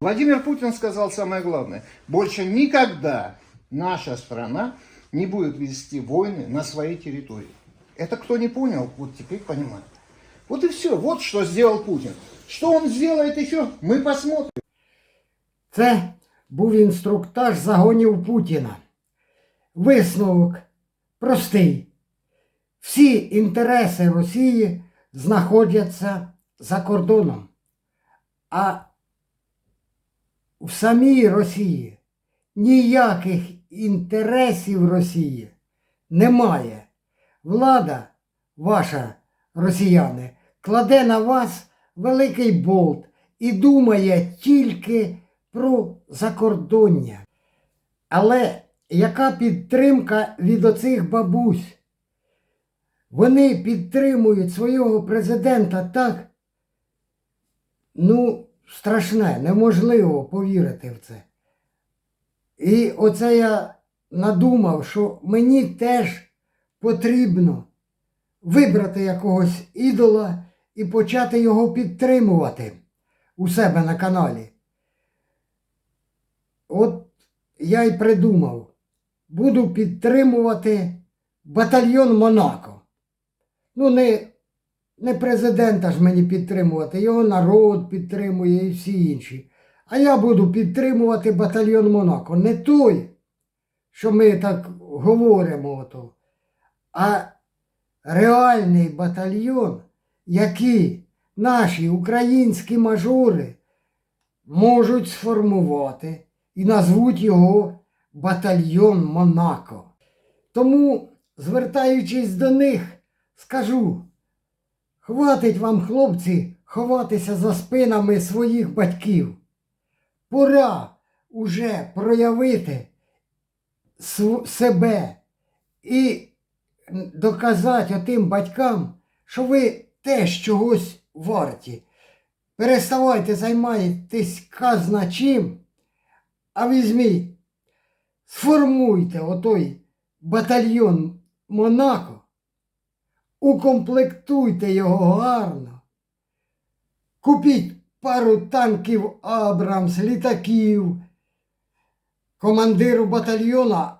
Владимир Путин сказал самое главное. Больше никогда наша страна не будет вести войны на своей территории. Это кто не понял, вот теперь понимает. Вот и все. Вот что сделал Путин. Что он сделает еще, мы посмотрим. Це був інструктаж загонів Путіна. Висновок простий. Всі інтереси Росії знаходяться за кордоном. А в самій Росії ніяких інтересів Росії немає. Влада ваша, росіяни, кладе на вас великий болт і думає тільки про закордоння. Але яка підтримка від оцих бабусь? Вони підтримують свого президента так. Ну, страшне, неможливо повірити в це. І оце я надумав, що мені теж потрібно вибрати якогось ідола і почати його підтримувати у себе на каналі. От я й придумав. Буду підтримувати батальйон Монако. Ну, не, не президента ж мені підтримувати, його народ підтримує і всі інші. А я буду підтримувати батальйон Монако. Не той, що ми так говоримо, ото, а реальний батальйон, який наші українські мажори можуть сформувати і назвуть його батальйон Монако. Тому, звертаючись до них, скажу: хватить вам, хлопці, ховатися за спинами своїх батьків. Пора уже проявити себе і доказати отим батькам, що ви теж чогось варті. Переставайте займайтесь казна чим, а візьміть, сформуйте отой батальйон Монако, укомплектуйте його гарно, купіть пару танків Абрамс, літаків, командиру батальйона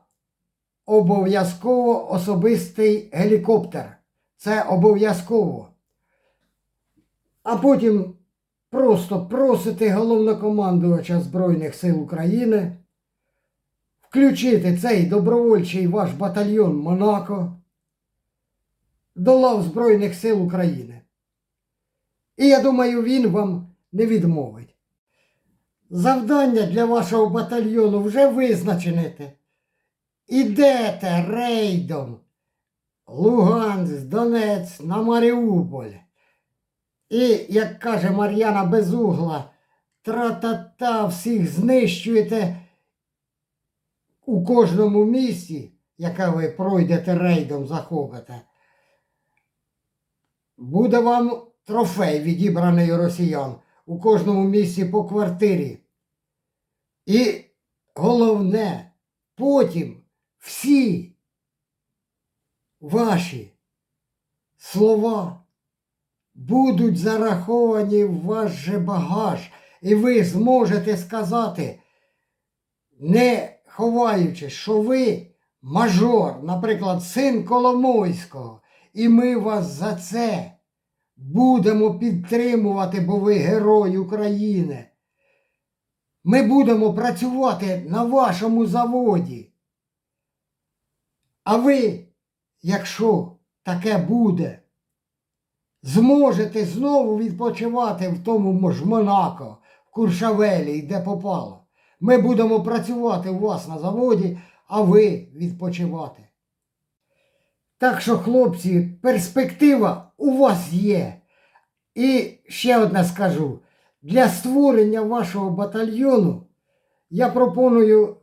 обов'язково особистий гелікоптер. Це обов'язково. А потім просто просити головнокомандувача Збройних сил України включити цей добровольчий ваш батальйон Монако до лав Збройних сил України. І я думаю, він вам не відмовить. Завдання для вашого батальйону вже визначене. Ідете рейдом Луганськ, Донець на Маріуполь. І, як каже Мар'яна Безугла, тра-та-та всіх знищуєте у кожному місці, яке ви пройдете рейдом, захопите. Буде вам трофей відібраний росіян у кожному місці по квартирі. І головне, потім всі ваші слова будуть зараховані в ваш же багаж, і ви зможете сказати, не ховаючи, що ви мажор, наприклад, син Коломойського, і ми вас за це будемо підтримувати, бо ви герой України. Ми будемо працювати на вашому заводі. А ви, якщо таке буде, зможете знову відпочивати в тому ж Монако, в Куршавелі, де попало. Ми будемо працювати у вас на заводі, а ви відпочивати. Так що, хлопці, перспектива у вас є. І ще одне скажу: для створення вашого батальйону я пропоную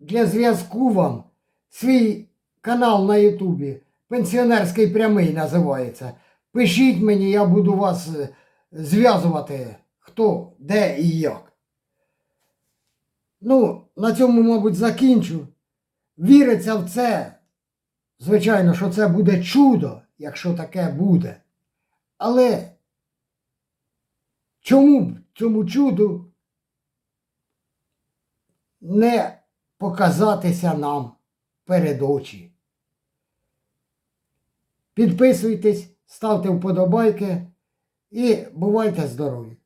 для зв'язку вам свій канал на Ютубі. Пенсіонерський прямий називається. Пишіть мені, я буду вас е, зв'язувати хто, де і як. Ну, на цьому, мабуть, закінчу. Віриться в це. Звичайно, що це буде чудо, якщо таке буде. Але чому б цьому чуду не показатися нам перед очі? Підписуйтесь, ставте вподобайки і бувайте здорові!